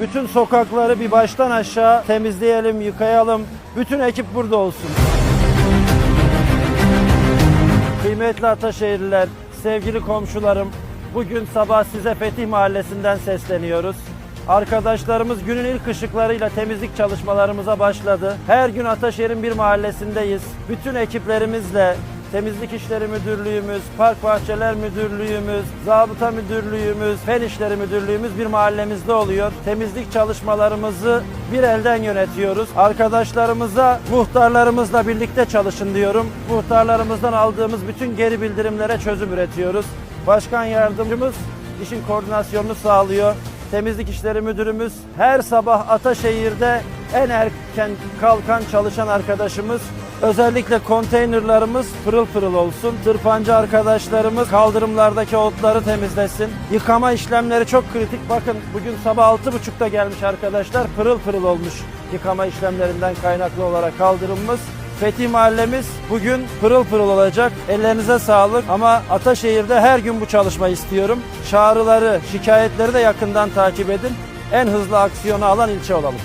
Bütün sokakları bir baştan aşağı temizleyelim, yıkayalım. Bütün ekip burada olsun. Kıymetli Ataşehirliler, sevgili komşularım, bugün sabah size Fetih Mahallesi'nden sesleniyoruz. Arkadaşlarımız günün ilk ışıklarıyla temizlik çalışmalarımıza başladı. Her gün Ataşehir'in bir mahallesindeyiz. Bütün ekiplerimizle Temizlik İşleri Müdürlüğümüz, Park Bahçeler Müdürlüğümüz, Zabıta Müdürlüğümüz, Fen İşleri Müdürlüğümüz bir mahallemizde oluyor. Temizlik çalışmalarımızı bir elden yönetiyoruz. Arkadaşlarımıza muhtarlarımızla birlikte çalışın diyorum. Muhtarlarımızdan aldığımız bütün geri bildirimlere çözüm üretiyoruz. Başkan yardımcımız işin koordinasyonunu sağlıyor. Temizlik İşleri Müdürümüz her sabah Ataşehir'de en erken kalkan çalışan arkadaşımız. Özellikle konteynerlarımız pırıl pırıl olsun. Tırpancı arkadaşlarımız kaldırımlardaki otları temizlesin. Yıkama işlemleri çok kritik. Bakın bugün sabah 6.30'da gelmiş arkadaşlar. Pırıl pırıl olmuş yıkama işlemlerinden kaynaklı olarak kaldırımımız. Fethi Mahallemiz bugün pırıl pırıl olacak. Ellerinize sağlık ama Ataşehir'de her gün bu çalışma istiyorum. Çağrıları, şikayetleri de yakından takip edin. En hızlı aksiyonu alan ilçe olalım.